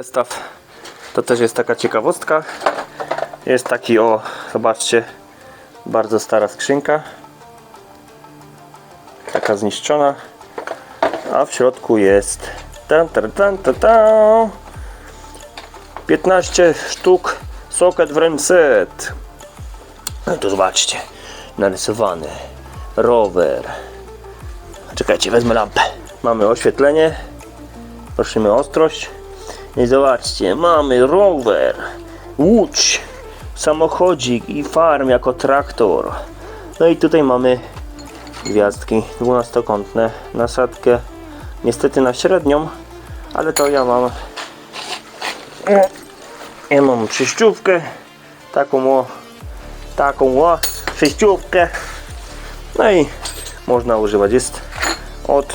Zestaw to też jest taka ciekawostka. Jest taki o, zobaczcie, bardzo stara skrzynka. Taka zniszczona. A w środku jest tan, tan, tan, tan, tan. 15 sztuk socket wręcz set. No to zobaczcie, narysowany rower. Czekajcie, wezmę lampę. Mamy oświetlenie. Prosimy o ostrość. Zobaczcie, mamy rower, łódź, samochodzik i farm jako traktor. No i tutaj mamy gwiazdki dwunastokątne, nasadkę niestety na średnią, ale to ja mam ja mam przejściówkę, taką o, taką o. No i można używać, jest od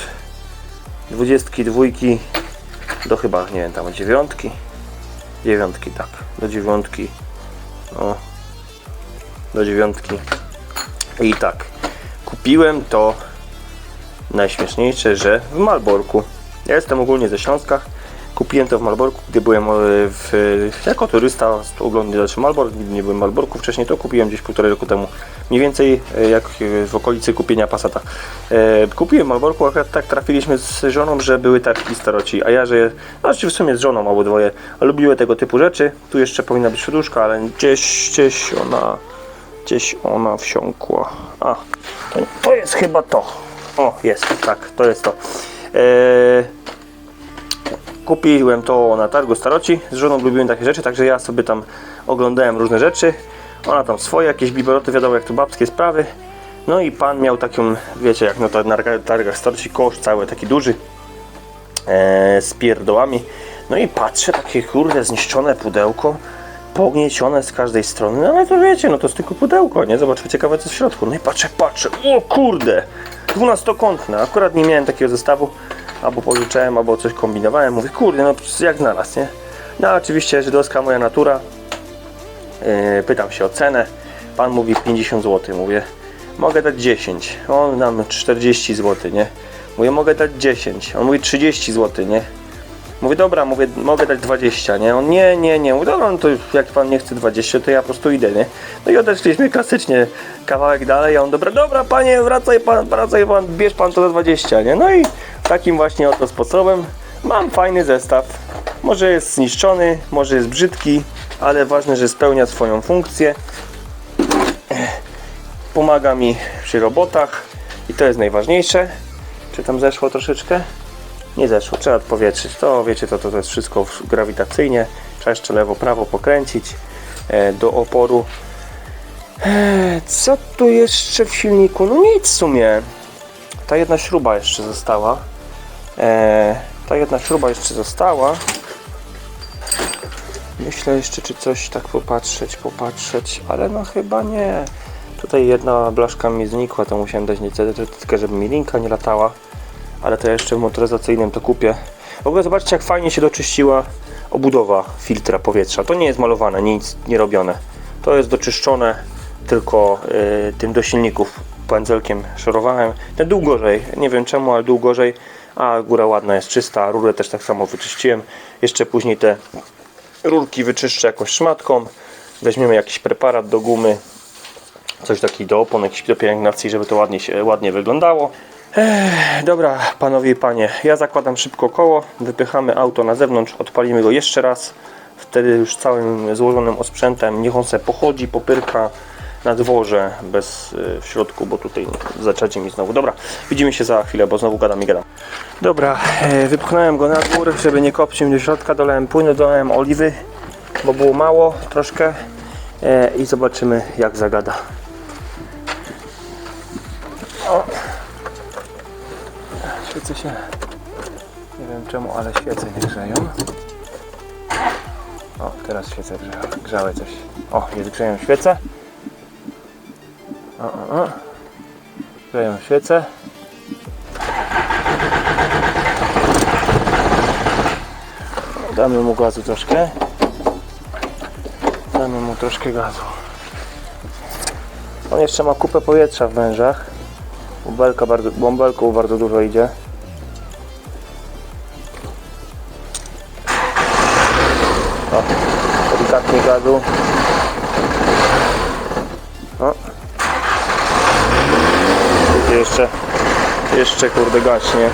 22 do chyba, nie wiem, tam dziewiątki. Dziewiątki, tak. Do dziewiątki. O. Do dziewiątki. I tak. Kupiłem to najśmieszniejsze, że w Malborku. Ja jestem ogólnie ze Śląska. Kupiłem to w Malborku, gdy byłem e, w, jako turysta oglądać Malbork, nigdy nie byłem w Malborku wcześniej, to kupiłem gdzieś półtorej roku temu, mniej więcej e, jak e, w okolicy kupienia Passata. Kupiłem w Malborku, akurat tak trafiliśmy z żoną, że były targi staroci, a ja, że, znaczy w sumie z żoną albo dwoje, lubiły tego typu rzeczy. Tu jeszcze powinna być poduszka, ale gdzieś, gdzieś ona, gdzieś ona wsiąkła. A, to, to jest chyba to. O, jest, tak, to jest to. E, Kupiłem to na targu staroci. Z żoną lubiłem takie rzeczy, także ja sobie tam oglądałem różne rzeczy. Ona tam swoje, jakieś bibeloty, wiadomo jak to babskie sprawy. No i pan miał taką, wiecie, jak na tar- na targach staroci, kosz cały taki duży e, z pierdołami. No i patrzę, takie kurde zniszczone pudełko, pogniecione z każdej strony. No ale to wiecie, no to jest tylko pudełko, nie? Zobaczmy ciekawe co w środku. No i patrzę, patrzę, o kurde, dwunastokątne. Akurat nie miałem takiego zestawu, albo pożyczałem, albo coś kombinowałem. Mówię, kurde, no jak znalazł, nie? No oczywiście żydowska moja natura. Yy, pytam się o cenę. Pan mówi 50 zł. Mówię, mogę dać 10. On nam 40 zł, nie? Mówię, mogę dać 10. On mówi 30 zł, nie? Mówię, dobra, mówię, mogę dać 20, nie? On nie, nie, nie. Mówię, dobra, no to jak pan nie chce 20, to ja po prostu idę, nie? No i odeszliśmy klasycznie kawałek dalej, a on, dobra, dobra, panie, wracaj pan, wracaj pan, bierz pan to za 20, nie? No i takim właśnie oto sposobem mam fajny zestaw. Może jest zniszczony, może jest brzydki, ale ważne, że spełnia swoją funkcję. Pomaga mi przy robotach i to jest najważniejsze. Czy tam zeszło troszeczkę? Nie zeszło, trzeba odpowietrzyć. To wiecie, to, to, to jest wszystko grawitacyjnie. Trzeba jeszcze lewo, prawo pokręcić e, do oporu. Co tu jeszcze w silniku? No nic w sumie. Ta jedna śruba jeszcze została. E, ta jedna śruba jeszcze została. Myślę jeszcze, czy coś tak popatrzeć, popatrzeć, ale no chyba nie. Tutaj jedna blaszka mi znikła, to musiałem dać tylko żeby mi linka nie latała. Ale to jeszcze w motoryzacyjnym to kupię. W ogóle zobaczcie, jak fajnie się doczyściła obudowa filtra powietrza. To nie jest malowane, nic nie robione. To jest doczyszczone tylko y, tym do silników pędzelkiem szorowałem. Ten dół gorzej, nie wiem czemu, ale dół gorzej. A góra ładna jest czysta, rurę też tak samo wyczyściłem. Jeszcze później te rurki wyczyszczę jakąś szmatką. Weźmiemy jakiś preparat do gumy, coś takiego do opon, jakiś do pielęgnacji, żeby to ładnie, się, ładnie wyglądało. Ech, dobra, panowie i panie, ja zakładam szybko koło, wypychamy auto na zewnątrz, odpalimy go jeszcze raz. Wtedy już całym złożonym osprzętem, niech on sobie pochodzi, popyrka na dworze, bez y, w środku, bo tutaj zaczęcie mi znowu. Dobra, widzimy się za chwilę, bo znowu gadam i gadam. Dobra, e, wypchnąłem go na dwór, żeby nie kopcił do środka, dolałem płynu, dolałem oliwy, bo było mało troszkę e, i zobaczymy jak zagada. O. Świece się, nie wiem czemu, ale świece nie grzeją. O, teraz świece grzały, grzały coś. O, jest grzeją świece. O, o, o. Świece. Damy mu gazu troszkę. Damy mu troszkę gazu. On jeszcze ma kupę powietrza w wężach. Bąbelka bardzo, bąbelką bardzo dużo idzie. O, delikatnie gazu. Jeszcze kurde gaśnie.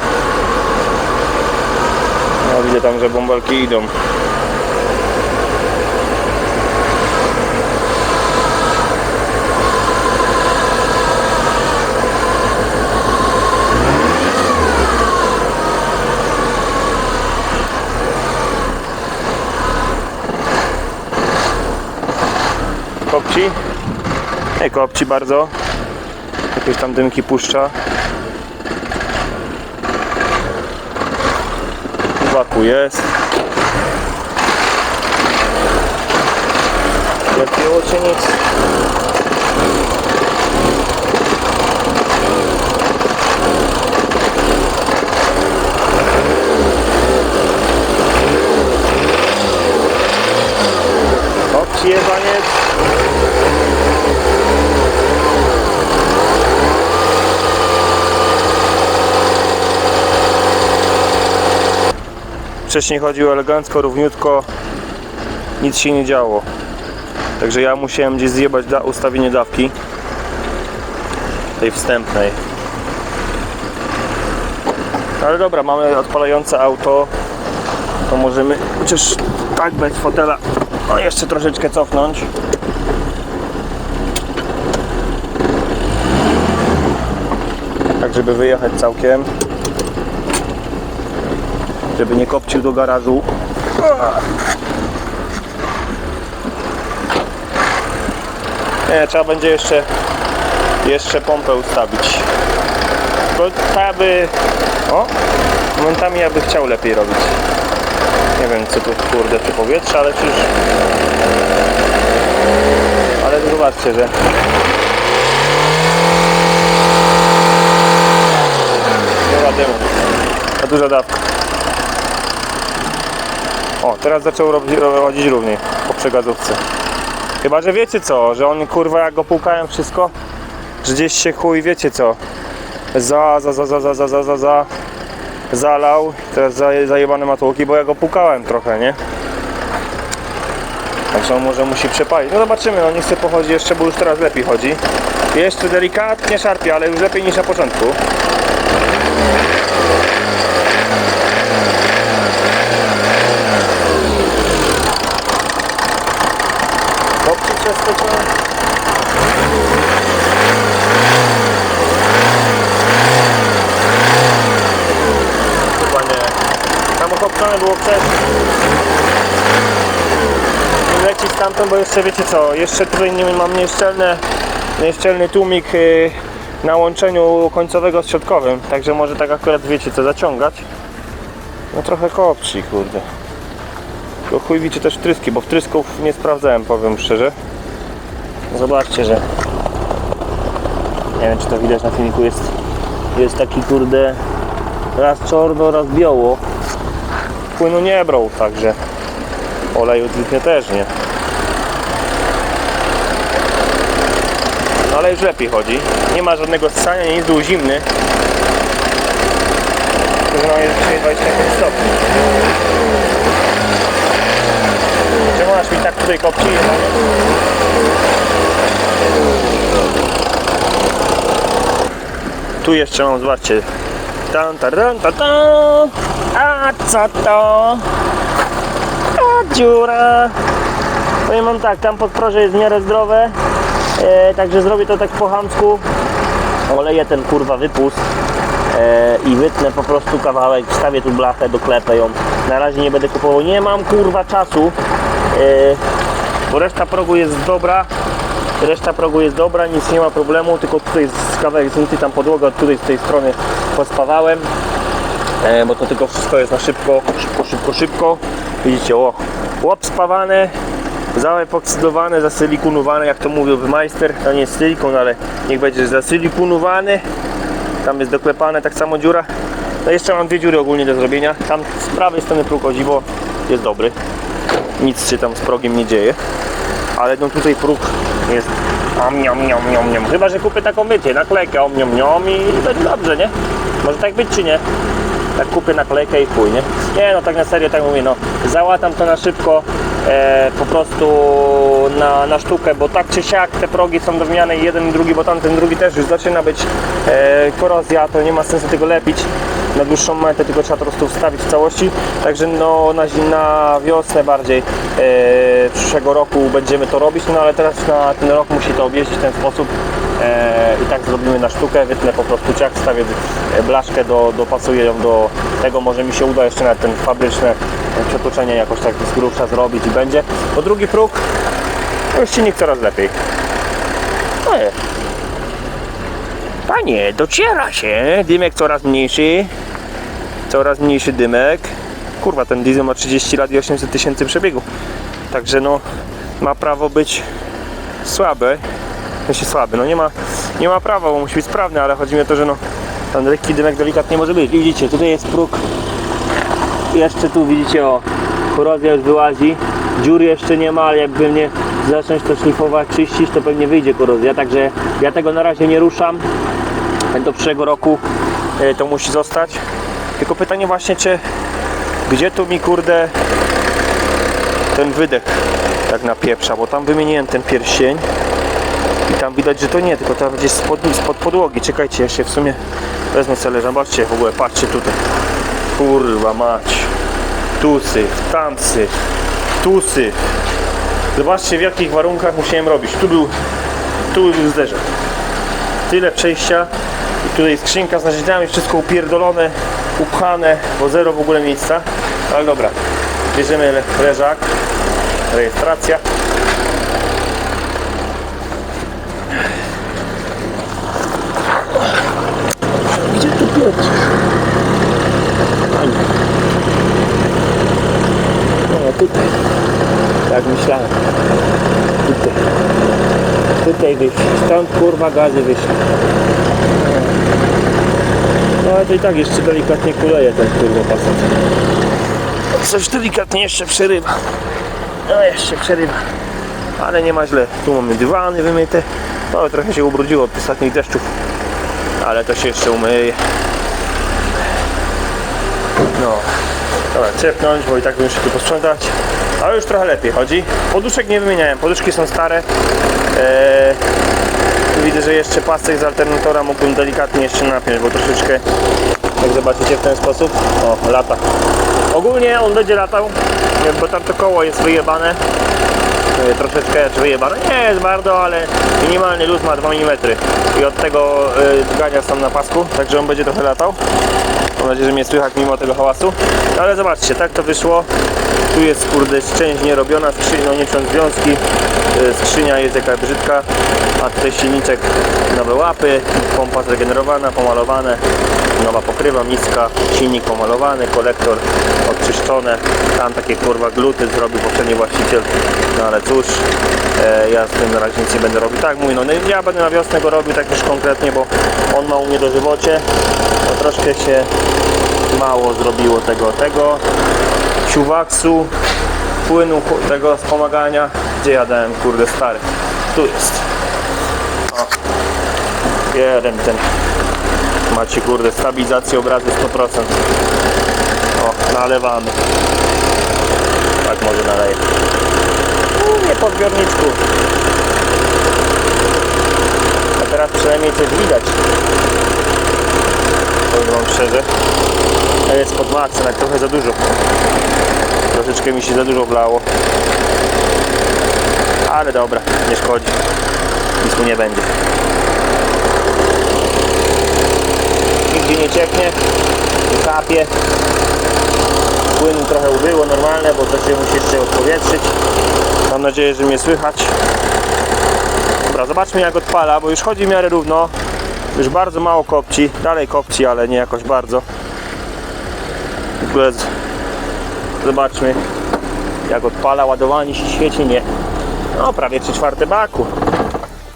No widzę tam, że bąbelki idą. Kopci. Nie kopci bardzo. Jakieś tam dymki puszcza. boku jest. Lepiej cię nic. Wcześniej chodziło elegancko, równiutko, nic się nie działo. Także ja musiałem gdzieś zjebać da ustawienie dawki tej wstępnej. Ale dobra, mamy odpalające auto, to możemy chociaż tak bez fotela no jeszcze troszeczkę cofnąć. Tak, żeby wyjechać całkiem żeby nie kopcił do garażu. Nie, trzeba będzie jeszcze jeszcze pompę ustawić. Bo tak by... O! Momentami ja by chciał lepiej robić. Nie wiem co tu kurde czy powietrze, ale przecież... Ale zobaczcie, że... Nie ma dymu. Za duża dawka. O, teraz zaczął robić, równiej po przegazówce. Chyba, że wiecie co, że on kurwa jak go pukałem wszystko, że gdzieś się chuj wiecie co, za, za, za, za, za, za, za, za, za zalał, teraz za, zajebane matłoki, bo ja go pukałem trochę, nie? Także on może musi przepalić. No zobaczymy, no nie chcę pochodzi jeszcze, bo już teraz lepiej chodzi. Jeszcze delikatnie szarpie, ale już lepiej niż na początku. Kopci przez to co? Chyba nie. Tam okopcone było wcześniej. Leci stamtąd, bo jeszcze wiecie co, jeszcze tutaj nie mam nieszczelne, nieszczelny tłumik yy, na łączeniu końcowego z środkowym, także może tak akurat wiecie co, zaciągać. No trochę kopci, kurde. Tylko chuj wie, czy też wtryski, bo wtrysków nie sprawdzałem, powiem szczerze. Zobaczcie, że nie wiem, czy to widać na filmiku, jest, jest taki kurde raz czarno, raz biało. Płynu nie brał, także oleju dwójkę też nie. Ale już lepiej chodzi. Nie ma żadnego ssania, nic był zimny. No jest dzisiaj 25 stopni. Czemu aż mi tak tutaj kopci? Tu jeszcze mam, zobaczcie. Tan, taran, ta, ta. A co to? A dziura. Powiem wam tak, tam podproże jest w miarę zdrowe. E, także zrobię to tak po chamsku. Oleję ten kurwa wypust. E, I wytnę po prostu kawałek, wstawię tu blachę, doklepę ją. Na razie nie będę kupował, nie mam kurwa czasu. E, bo reszta progu jest dobra. Reszta progu jest dobra, nic nie ma problemu, tylko tutaj jest kawałek zmyty, tam podłoga od tutaj z tej strony pospawałem. E, bo to tylko wszystko jest na szybko, szybko, szybko, szybko. Widzicie, o, łop spawane, zaepoksydowane, zasilikonowane, jak to mówił majster, to nie jest silikon, ale niech będzie zasilikonowany. Tam jest doklepane, tak samo dziura. No jeszcze mam dwie dziury ogólnie do zrobienia. Tam z prawej strony próg o dziwo jest dobry. Nic się tam z progiem nie dzieje. Ale no tutaj próg jest om, niom, niom, niom, niom. Chyba, że kupię taką, wiecie, naklejkę om, niom, niom i będzie dobrze, nie? Może tak być, czy nie? Tak kupię naklejkę i chuj, nie? Nie, no tak na serio, tak mówię, no załatam to na szybko, e, po prostu na, na sztukę, bo tak czy siak te progi są do wymiany jeden i drugi, bo tamten drugi też już zaczyna być e, korozja, to nie ma sensu tego lepić na dłuższą metę, tylko trzeba to po prostu wstawić w całości. Także no na, na wiosnę bardziej e, przyszłego roku będziemy to robić, no ale teraz na ten rok musi to objeździć w ten sposób e, i tak zrobimy na sztukę, wytnę po prostu ciak, wstawię e, blaszkę, do, dopasuję ją do tego, może mi się uda jeszcze na ten fabryczne e, przetoczenie jakoś tak z grubsza zrobić i będzie. Bo drugi próg, już silnik coraz lepiej. No jest. Panie, dociera się, dymek coraz mniejszy, coraz mniejszy dymek. Kurwa, ten diesel ma 30 lat i 800 tysięcy przebiegu. Także no, ma prawo być słaby. Znaczy słaby, no nie ma, nie ma prawa, bo musi być sprawny, ale chodzi mi o to, że no, ten lekki dymek delikatnie może być. I widzicie, tutaj jest próg. Jeszcze tu widzicie, o, korozja już wyłazi. Dziur jeszcze nie ma, ale jakby mnie zacząć to szlifować, czyścić, to pewnie wyjdzie korozja. Także ja tego na razie nie ruszam. Do przyszłego roku e, to musi zostać. Tylko pytanie właśnie, czy gdzie tu mi kurde ten wydech tak napieprza, bo tam wymieniłem ten pierścień i tam widać, że to nie, tylko to gdzieś spod, spod podłogi. Czekajcie, ja się w sumie wezmę sobie Zobaczcie w ogóle, patrzcie tutaj. Kurwa mać. Tu syf, tam syf, tu syf. Zobaczcie w jakich warunkach musiałem robić. Tu był, tu był zderzak. Tyle przejścia tutaj skrzynka z narzędziami, wszystko upierdolone, upchane, bo zero w ogóle miejsca. Ale dobra, bierzemy le- leżak, rejestracja. Gdzie tu piec? No tutaj, jak myślałem. Tutaj. Tutaj wyjść. Stąd kurwa gazy wyszły. Ale to i tak jeszcze delikatnie kuleje ten pasat. Coś delikatnie jeszcze przerywa. No jeszcze przerywa. Ale nie ma źle. Tu mamy dywany wymyte. No trochę się ubrudziło od ostatnich deszczów. Ale to się jeszcze umyje. No. Dobra, cepnąć, bo i tak muszę tu posprzątać. Ale już trochę lepiej chodzi. Poduszek nie wymieniałem. Poduszki są stare. Eee, widzę, że jeszcze pasek z alternatora mógłbym delikatnie jeszcze napiąć, bo troszeczkę, jak zobaczycie w ten sposób, o, lata. Ogólnie on będzie latał, bo tam to koło jest wyjebane. E, Troszeczkę czy wyjebane, nie jest bardzo, ale minimalny luz ma 2 mm i od tego y, gania sam na pasku, także on będzie trochę latał. Mam nadzieję, że mnie słychać mimo tego hałasu. No ale zobaczcie, tak to wyszło. Tu jest kurde część nierobiona, skrzynia, nie licząc związki. Y, Skrzynia jest jaka brzydka, a tutaj silniczek, nowe łapy, pompa zregenerowana, pomalowane, nowa pokrywa, miska, silnik pomalowany, kolektor odczyszczone. Tam takie kurwa gluty zrobił poprzedni właściciel, no ale cóż, e, ja z tym na razie nic nie będę robił. Tak mówię, no no ja będę na wiosnę go robił tak już konkretnie, bo on ma u mnie dożywocie. No troszkę się mało zrobiło tego, tego siuwaksu, płynu tego wspomagania. Gdzie ja dałem, kurde, stary? Tu jest. O. Jeden ten. Macie, kurde, stabilizację obrazu 100%. O, nalewamy. Tak może naleję. U, nie po zbiorniczku. A teraz przynajmniej coś widać. Powiem wam szczerze. To jest pod maksem, trochę za dużo. Troszeczkę mi się za dużo wlało. Ale dobra, nie szkodzi. Nic mu nie będzie. Nigdzie nie cieknie, nie kapie. Płynu trochę ubyło, normalne, bo to się musi jeszcze odpowietrzyć. Mam nadzieję, że mnie słychać. Dobra, zobaczmy jak odpala, bo już chodzi w miarę równo. Już bardzo mało kopci, dalej kopci, ale nie jakoś bardzo. W ogóle zobaczmy jak odpala, ładowanie się świeci, nie. No prawie 3 czwarte baku.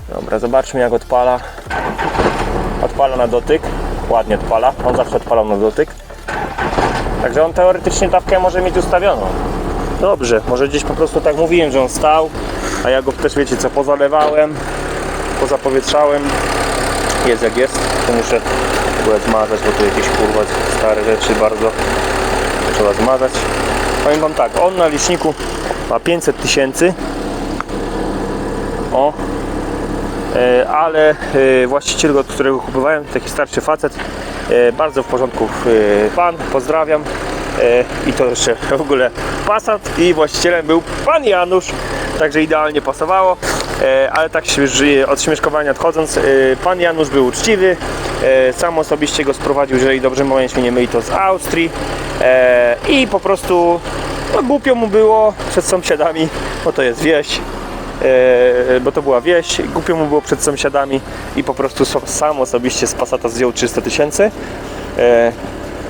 Dobra, zobaczmy jak odpala. Odpala na dotyk, ładnie odpala, on zawsze odpalał na dotyk. Także on teoretycznie dawkę może mieć ustawioną. Dobrze, może gdzieś po prostu tak mówiłem, że on stał, a ja go też wiecie co, pozalewałem, pozapowietrzałem. Jest jak jest, to muszę w zmazać, bo tu jakieś kurwa stare rzeczy bardzo trzeba zmazać. Powiem wam tak, on na liczniku ma 500 tysięcy. O, E, ale e, właściciel, od którego kupowałem, taki starszy facet, e, bardzo w porządku pan, pozdrawiam. I to jeszcze w ogóle Passat i właścicielem był pan Janusz, także idealnie pasowało. E, Ale tak od śmieszkowania odchodząc, e, pan Janusz był uczciwy, e, sam osobiście go sprowadził, jeżeli dobrze mnie nie myli, to z Austrii i po prostu no, głupio mu było przed sąsiadami, bo to jest wieś, bo to była wieś, głupio mu było przed sąsiadami i po prostu sam osobiście z Passata zdjął 300 tysięcy,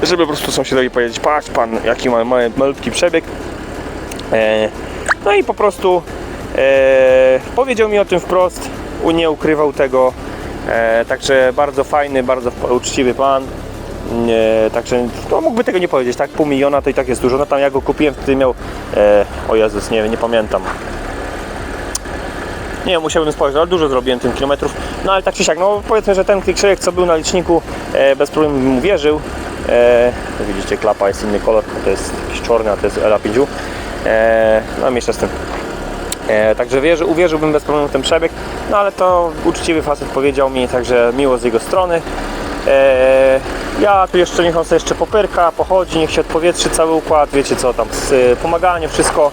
żeby po prostu sąsiadowi powiedzieć, patrz pan, jaki ma malutki przebieg. E, no i po prostu e, powiedział mi o tym wprost, nie ukrywał tego, e, także bardzo fajny, bardzo uczciwy pan. Nie, także no, mógłby tego nie powiedzieć, tak? Pół miliona to i tak jest dużo. No tam ja go kupiłem, wtedy miał. E, o Jezus, nie, nie pamiętam. Nie wiem, musiałbym spojrzeć, ale dużo zrobiłem tym kilometrów. No ale tak czy siak, no powiedzmy, że ten klikszejek, co był na liczniku, e, bez problemu mu wierzył. E, widzicie, klapa jest inny kolor, to jest jakiś czarny, a to jest LA5. E, no jeszcze z tym. E, także wierzy, uwierzyłbym bez problemu w ten przebieg, no ale to uczciwy facet powiedział mi, także miło z jego strony. E, ja tu jeszcze niech on sobie jeszcze popyrka, pochodzi, niech się odpowietrzy cały układ, wiecie co tam, z, y, pomaganie, wszystko.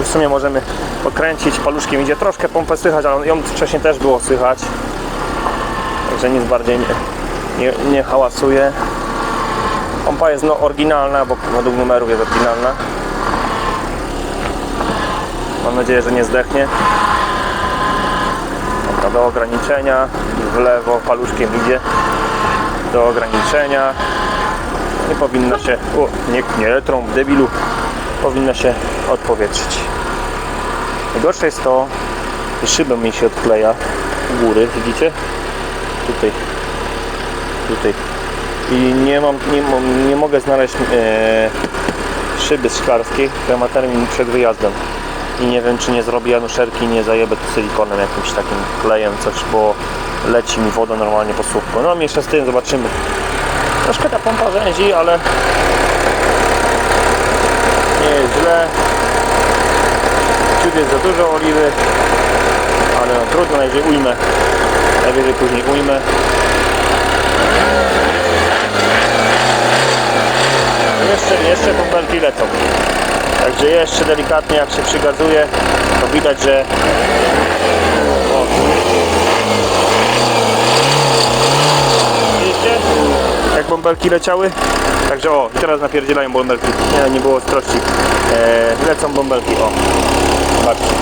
W sumie możemy pokręcić, paluszkiem idzie troszkę pompę słychać, ale ją wcześniej też było słychać. Także nic bardziej nie, nie, nie hałasuje. Pompa jest no oryginalna, bo według numerów jest oryginalna. Mam nadzieję, że nie zdechnie. Dobra, do ograniczenia, w lewo paluszkiem idzie do ograniczenia. Nie powinna się, o, nie, nie trąb debilu, powinna się odpowietrzyć. Najgorsze jest to, że szybę mi się odkleja u góry, widzicie? Tutaj, tutaj. I nie mam, nie, nie mogę znaleźć e, szyby szklarskiej, która ma termin przed wyjazdem. I nie wiem, czy nie zrobię januszerki, nie zajebę tu silikonem jakimś takim klejem, coś, bo leci mi woda normalnie po słupku. No mniejsza z tym, zobaczymy. Troszkę ta pompa rzęzi, ale nie jest źle. Ciut jest za dużo oliwy, ale no, trudno, najwyżej ujmę. Najwyżej później ujmę. Jeszcze, jeszcze bąbelki lecą. Także jeszcze delikatnie jak się przygazuje, to widać, że. Widzicie? Jak bąbelki leciały? Także o, teraz napierdzielają bąbelki. Nie, nie było ostrości. E, lecą bąbelki, o. Patrzcie.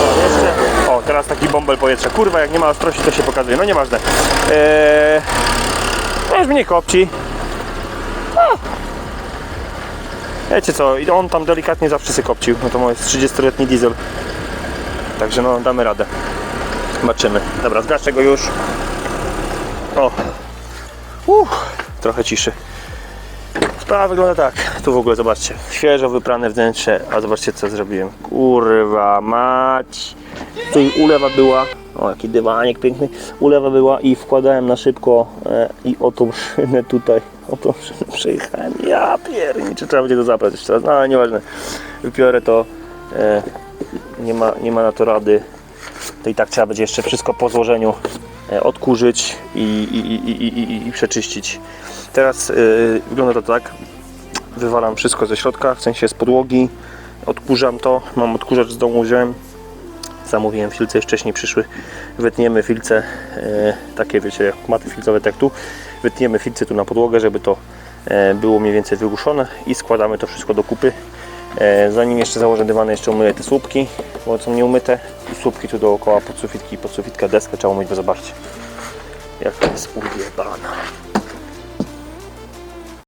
O, jeszcze. O, teraz taki bąbel powietrza. Kurwa, jak nie ma ostrości, to się pokazuje. No nieważne. Eee, no już mnie kopci. O. Wiecie co, i on tam delikatnie zawsze się kopcił. No to jest 30-letni diesel. Także no, damy radę. Zobaczymy. Dobra, zgaszę go już. O. Uff, trochę ciszy. Sprawa wygląda tak. Tu w ogóle zobaczcie. Świeżo wyprane wnętrze. A zobaczcie co zrobiłem. Kurwa mać. Tutaj ulewa była. O jaki dywanik piękny. Ulewa była i wkładałem na szybko e, i o tą szynę tutaj. O tą szynę przejechałem. Ja pierniczę. Trzeba będzie to zabrać jeszcze raz. No ale nieważne. Wypiorę to. E, nie, ma, nie ma na to rady. To i tak trzeba będzie jeszcze wszystko po złożeniu e, odkurzyć i, i, i, i, i, i przeczyścić. Teraz e, wygląda to tak. Wywalam wszystko ze środka, w sensie z podłogi. Odkurzam to. Mam odkurzacz z domu wziąłem. Zamówiłem filce, wcześniej przyszły. Wytniemy filce, e, takie wiecie, jak maty filcowe, tak tu. Wytniemy filce tu na podłogę, żeby to e, było mniej więcej wygłuszone i składamy to wszystko do kupy. E, zanim jeszcze założę dywany, jeszcze umyję te słupki, bo są nieumyte. I słupki tu dookoła, podsufitki, podsufitka, deskę trzeba umyć, bo zobaczcie. Jak jest ujebana.